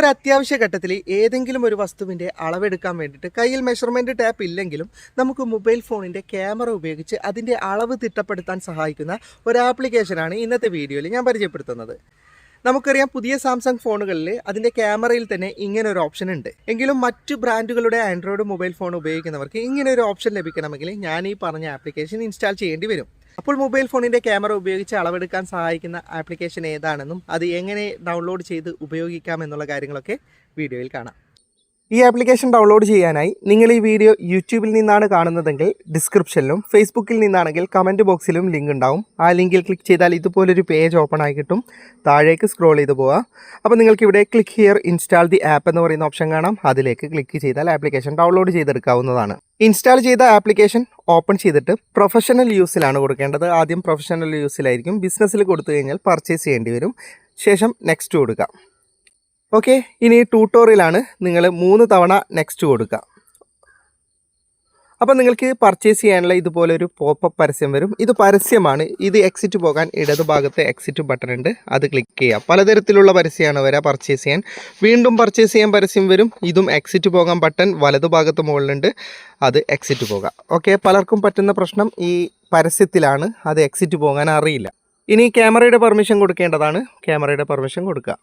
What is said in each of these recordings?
ഒരു അത്യാവശ്യ ഘട്ടത്തിൽ ഏതെങ്കിലും ഒരു വസ്തുവിന്റെ അളവെടുക്കാൻ വേണ്ടിയിട്ട് കയ്യിൽ മെഷർമെന്റ് ടാപ്പ് ഇല്ലെങ്കിലും നമുക്ക് മൊബൈൽ ഫോണിന്റെ ക്യാമറ ഉപയോഗിച്ച് അതിന്റെ അളവ് തിട്ടപ്പെടുത്താൻ സഹായിക്കുന്ന ഒരു ആപ്ലിക്കേഷനാണ് ഇന്നത്തെ വീഡിയോയിൽ ഞാൻ പരിചയപ്പെടുത്തുന്നത്. നമുക്കറിയാം പുതിയ സാംസങ് ഫോണുകളിൽ അതിന്റെ ക്യാമറയിൽ തന്നെ ഇങ്ങനെ ഒരു ഓപ്ഷൻ ഉണ്ട്. എങ്കിലും മറ്റു ബ്രാൻഡുകളുടെ ആൻഡ്രോയിഡ് മൊബൈൽ ഫോൺ ഉപയോഗിക്കുന്നവർക്ക് ഇങ്ങനെ ഒരു ഓപ്ഷൻ ലഭിക്കണമെങ്കിൽ ഞാൻ ഈ പറഞ്ഞ ആപ്ലിക്കേഷൻ ഇൻസ്റ്റാൾ ചെയ്യേണ്ടി വരും. അപ്പോൾ മൊബൈൽ ഫോണിന്റെ ക്യാമറ ഉപയോഗിച്ച് അളവെടുക്കാൻ സഹായിക്കുന്ന ആപ്ലിക്കേഷൻ ഏതാണെന്നും അത് എങ്ങനെ ഡൗൺലോഡ് ചെയ്ത് ഉപയോഗിക്കാം എന്നുള്ള കാര്യങ്ങളൊക്കെ വീഡിയോയിൽ കാണാം. ഈ ആപ്ലിക്കേഷൻ ഡൗൺലോഡ് ചെയ്യാനായി നിങ്ങൾ ഈ വീഡിയോ യൂട്യൂബിൽ നിന്നാണ് കാണുന്നതെങ്കിൽ ഡിസ്ക്രിപ്ഷനിലും ഫേസ്ബുക്കിൽ നിന്നാണെങ്കിൽ കമന്റ് ബോക്സിലും ലിങ്ക് ഉണ്ടാവും. ആ ലിങ്കിൽ ക്ലിക്ക് ചെയ്താൽ ഇതുപോലൊരു പേജ് ഓപ്പൺ ആയി കിട്ടും. താഴേക്ക് സ്ക്രോൾ ചെയ്ത് പോവാം അപ്പോൾ നിങ്ങൾക്ക് ഇവിടെ click here install the app എന്ന് പറയുന്ന ഓപ്ഷൻ കാണാം. അതിലേക്ക് ക്ലിക്ക് ചെയ്താൽ ആപ്ലിക്കേഷൻ ഡൗൺലോഡ് ചെയ്തെടുക്കാവുന്നതാണ്. ഇൻസ്റ്റാൾ ചെയ്ത ആപ്ലിക്കേഷൻ ഓപ്പൺ ചെയ്തിട്ട് പ്രൊഫഷണൽ യൂസിലാണ് കൊടുക്കേണ്ടത്. ആദ്യം പ്രൊഫഷണൽ യൂസിലായിരിക്കും ബിസിനസ്സിൽ കൊടുത്തു കഴിഞ്ഞാൽ പർച്ചേസ് ചെയ്യേണ്ടി വരും. ശേഷം നെക്സ്റ്റ് കൊടുക്കുക ഓക്കെ ഇനി ട്യൂട്ടോറിയലാണ് നിങ്ങൾ മൂന്ന് തവണ നെക്സ്റ്റ് കൊടുക്കുക. അപ്പോൾ നിങ്ങൾക്ക് പർച്ചേസ് ചെയ്യാനുള്ള ഇതുപോലെ ഒരു പോപ്പപ്പ് പരസ്യം വരും. ഇത് പരസ്യമാണ്. ഇത് എക്സിറ്റ് പോകാൻ ഇടതുഭാഗത്ത് എക്സിറ്റ് ബട്ടൺ ഉണ്ട്. അത് ക്ലിക്ക് ചെയ്യുക പലതരത്തിലുള്ള പരസ്യമാണ് വരാം പർച്ചേസ് ചെയ്യാൻ. വീണ്ടും പർച്ചേസ് ചെയ്യാൻ പരസ്യം വരും. ഇതും എക്സിറ്റ് പോകാൻ ബട്ടൺ വലതുഭാഗത്ത് മുകളിലുണ്ട്. അത് എക്സിറ്റ് പോകാം. ഓക്കെ പലർക്കും പറ്റുന്ന പ്രശ്നം ഈ പരസ്യത്തിലാണ്. അത് എക്സിറ്റ് പോകാൻ അറിയില്ല. ഇനി ക്യാമറയുടെ പെർമിഷൻ കൊടുക്കേണ്ടതാണ്. ക്യാമറയുടെ പെർമിഷൻ കൊടുക്കുക.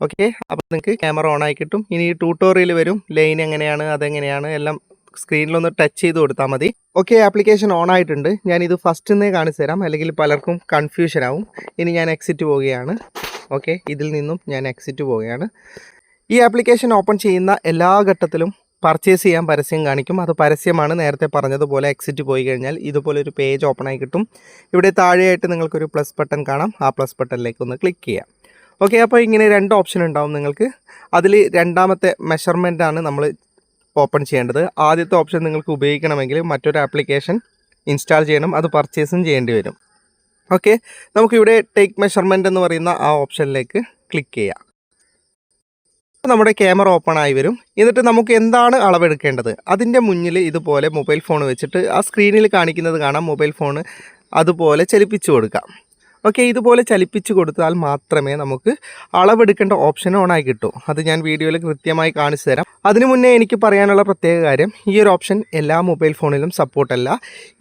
ഓക്കെ അപ്പോൾ നിങ്ങൾക്ക് ക്യാമറ ഓൺ ആയി കിട്ടും. ഇനി ട്യൂട്ടോറിയൽ വരും. ലൈൻ എങ്ങനെയാണ് അതെങ്ങനെയാണ് എല്ലാം സ്ക്രീനിലൊന്ന് ടച്ച് ചെയ്ത് കൊടുത്താൽ മതി. ഓക്കെ ആപ്ലിക്കേഷൻ ഓൺ ആയിട്ടുണ്ട്. ഞാൻ ഇത് ഫസ്റ്റ് നിന്നേ കാണിച്ചു തരാം. അല്ലെങ്കിൽ പലർക്കും കൺഫ്യൂഷൻ ആവും. ഇനി ഞാൻ എക്സിറ്റ് പോവുകയാണ്. ഓക്കെ ഇതിൽ നിന്നും ഞാൻ എക്സിറ്റ് പോവുകയാണ്. ഈ ആപ്ലിക്കേഷൻ ഓപ്പൺ ചെയ്യുന്ന എല്ലാ ഘട്ടത്തിലും പർച്ചേസ് ചെയ്യാൻ പരസ്യം കാണിക്കും. അത് പരസ്യമാണ്. നേരത്തെ പറഞ്ഞതുപോലെ എക്സിറ്റ് പോയി കഴിഞ്ഞാൽ ഇതുപോലെ ഒരു പേജ് ഓപ്പൺ ആയി കിട്ടും. ഇവിടെ താഴെയായിട്ട് നിങ്ങൾക്കൊരു പ്ലസ് ബട്ടൺ കാണാം. ആ പ്ലസ് ബട്ടണിലേക്ക് ഒന്ന് ക്ലിക്ക് ചെയ്യാം. ഓക്കെ അപ്പോൾ ഇങ്ങനെ രണ്ട് ഓപ്ഷൻ ഉണ്ടാവും നിങ്ങൾക്ക്. അതിൽ രണ്ടാമത്തെ മെഷർമെന്റ് ആണ് നമ്മൾ ഓപ്പൺ ചെയ്യേണ്ടത്. ആദ്യത്തെ ഓപ്ഷൻ നിങ്ങൾക്ക് ഉപയോഗിക്കണമെങ്കിൽ മറ്റൊരു ആപ്ലിക്കേഷൻ ഇൻസ്റ്റാൾ ചെയ്യണം. അത് പർച്ചേസും ചെയ്യേണ്ടി വരും. ഓക്കെ. നമുക്കിവിടെ ടേക്ക് മെഷർമെന്റ് എന്ന് പറയുന്ന ആ ഓപ്ഷനിലേക്ക് ക്ലിക്ക് ചെയ്യാം. നമ്മുടെ ക്യാമറ ഓപ്പൺ ആയി വരും. എന്നിട്ട് നമുക്ക് എന്താണ് അളവെടുക്കേണ്ടത്? അതിന്റെ മുന്നിൽ ഇതുപോലെ മൊബൈൽ ഫോൺ വെച്ചിട്ട് ആ സ്ക്രീനിൽ കാണിക്കുന്നത് കാണാം. മൊബൈൽ ഫോൺ അതുപോലെ ചലിപ്പിച്ചു കൊടുക്കാം. ഓക്കെ ഇതുപോലെ ചലിപ്പിച്ച് കൊടുത്താൽ മാത്രമേ നമുക്ക് അളവെടുക്കേണ്ട ഓപ്ഷൻ ഓണായി കിട്ടൂ. അത് ഞാൻ വീഡിയോയിൽ കൃത്യമായി കാണിച്ചു തരാം. അതിനു മുന്നേ എനിക്ക് പറയാനുള്ള പ്രത്യേക കാര്യം ഈ ഒരു ഓപ്ഷൻ എല്ലാ മൊബൈൽ ഫോണിലും സപ്പോർട്ടല്ല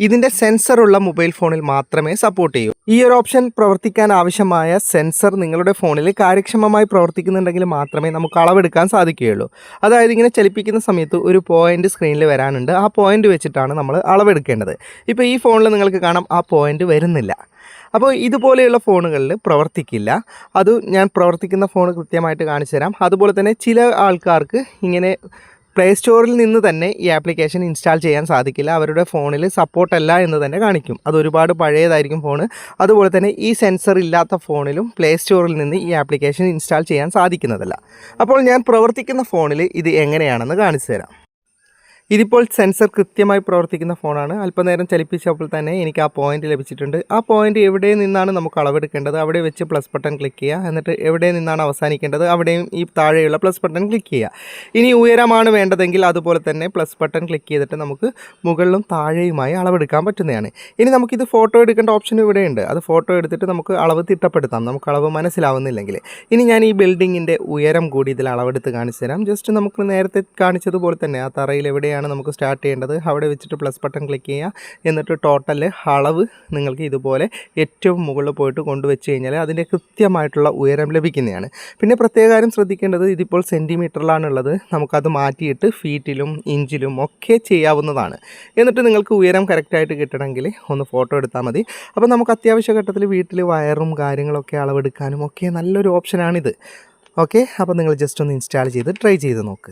ഇതിന്റെ സെൻസറുള്ള മൊബൈൽ ഫോണിൽ മാത്രമേ സപ്പോർട്ട് ചെയ്യൂ. ഈ ഒരു ഓപ്ഷൻ പ്രവർത്തിക്കാൻ ആവശ്യമായ സെൻസർ നിങ്ങളുടെ ഫോണിൽ കാര്യക്ഷമമായി പ്രവർത്തിക്കുന്നുണ്ടെങ്കിൽ മാത്രമേ നമുക്ക് അളവെടുക്കാൻ സാധിക്കുകയുള്ളൂ. അതായത് ഇങ്ങനെ ചലിപ്പിക്കുന്ന സമയത്ത് ഒരു പോയിന്റ് സ്ക്രീനിൽ വരാനുണ്ട്. ആ പോയിന്റ് വെച്ചിട്ടാണ് നമ്മൾ അളവെടുക്കേണ്ടത്. ഇപ്പോൾ ഈ ഫോണിൽ നിങ്ങൾക്ക് കാണാം ആ പോയിന്റ് വരുന്നില്ല. അപ്പോൾ ഇതുപോലെയുള്ള ഫോണുകളിൽ പ്രവർത്തിക്കില്ല. അത് ഞാൻ പ്രവർത്തിക്കുന്ന ഫോൺ കൃത്യമായിട്ട് കാണിച്ചു തരാം. അതുപോലെ തന്നെ ചില ആൾക്കാർക്ക് ഇങ്ങനെ പ്ലേ സ്റ്റോറിൽ നിന്ന് തന്നെ ഈ ആപ്ലിക്കേഷൻ ഇൻസ്റ്റാൾ ചെയ്യാൻ സാധിക്കില്ല. അവരുടെ ഫോണിൽ സപ്പോർട്ടല്ല എന്ന് തന്നെ കാണിക്കും. അത് ഒരുപാട് പഴയതായിരിക്കും ഫോൺ അതുപോലെ തന്നെ ഈ സെൻസർ ഇല്ലാത്ത ഫോണിലും പ്ലേ സ്റ്റോറിൽ നിന്ന് ഈ ആപ്ലിക്കേഷൻ ഇൻസ്റ്റാൾ ചെയ്യാൻ സാധിക്കുന്നതല്ല. അപ്പോൾ ഞാൻ പ്രവർത്തിക്കുന്ന ഫോണിൽ ഇത് എങ്ങനെയാണെന്ന് കാണിച്ചു തരാം. ഇതിപ്പോൾ സെൻസർ കൃത്യമായി പ്രവർത്തിക്കുന്ന ഫോണാണ് അല്പനേരം ചലിപ്പിച്ചപ്പോൾ തന്നെ എനിക്ക് ആ പോയിന്റ് ലഭിച്ചിട്ടുണ്ട്. ആ പോയിന്റ് എവിടെ നിന്നാണ് നമുക്ക് അളവെടുക്കേണ്ടത്? അവിടെ വെച്ച് പ്ലസ് ബട്ടൺ ക്ലിക്ക് ചെയ്യുക. എന്നിട്ട് എവിടെ നിന്നാണ് അവസാനിക്കേണ്ടത്? അവിടെയും ഈ താഴെയുള്ള പ്ലസ് ബട്ടൺ ക്ലിക്ക് ചെയ്യുക. ഇനി ഉയരമാണ് വേണ്ടതെങ്കിൽ അതുപോലെ തന്നെ പ്ലസ് ബട്ടൺ ക്ലിക്ക് ചെയ്തിട്ട് നമുക്ക് മുകളിലും താഴെയുമായി അളവെടുക്കാൻ പറ്റുന്നതാണ്. ഇനി നമുക്കിത് ഫോട്ടോ എടുക്കേണ്ട ഓപ്ഷൻ ഇവിടെയുണ്ട്. അത് ഫോട്ടോ എടുത്തിട്ട് നമുക്ക് അളവ് തിട്ടപ്പെടുത്താം. നമുക്ക് അളവ് മനസ്സിലാവുന്നില്ലെങ്കിൽ. ഇനി ഞാൻ ഈ ബിൽഡിങ്ങിന്റെ ഉയരം കൂടി ഇതിൽ അളവെടുത്ത് കാണിച്ചു തരാം. ജസ്റ്റ് നമുക്ക് നേരത്തെ കാണിച്ചതുപോലെ തന്നെ ആ തറയിൽ എവിടെയാണ് നമുക്ക് സ്റ്റാർട്ട് ചെയ്യേണ്ടത്? അവിടെ വെച്ചിട്ട് പ്ലസ് ബട്ടൺ ക്ലിക്ക് ചെയ്യുക. എന്നിട്ട് ടോട്ടൽ അളവ് നിങ്ങൾക്ക് ഇതുപോലെ ഏറ്റവും മുകളിൽ പോയിട്ട് കൊണ്ടുവച്ച് കഴിഞ്ഞാൽ അതിന്റെ കൃത്യമായിട്ടുള്ള ഉയരം ലഭിക്കുന്നതാണ്. പിന്നെ പ്രത്യേക കാര്യം ശ്രദ്ധിക്കേണ്ടത് ഇതിപ്പോൾ സെന്റിമീറ്ററിലാണുള്ളത് നമുക്കത് മാറ്റിയിട്ട് ഫീറ്റിലും ഇഞ്ചിലും ഒക്കെ ചെയ്യാവുന്നതാണ്. എന്നിട്ട് നിങ്ങൾക്ക് ഉയരം കറക്റ്റായിട്ട് കിട്ടണമെങ്കിൽ ഒന്ന് ഫോട്ടോ എടുത്താൽ മതി. അപ്പോൾ നമുക്ക് അത്യാവശ്യ ഘട്ടത്തിൽ വീട്ടിൽ വയറും കാര്യങ്ങളൊക്കെ അളവെടുക്കാനും ഒക്കെ നല്ലൊരു ഓപ്ഷനാണിത് ഓക്കെ അപ്പോൾ നിങ്ങൾ ജസ്റ്റ് ഒന്ന് ഇൻസ്റ്റാൾ ചെയ്ത് ട്രൈ ചെയ്ത് നോക്ക്.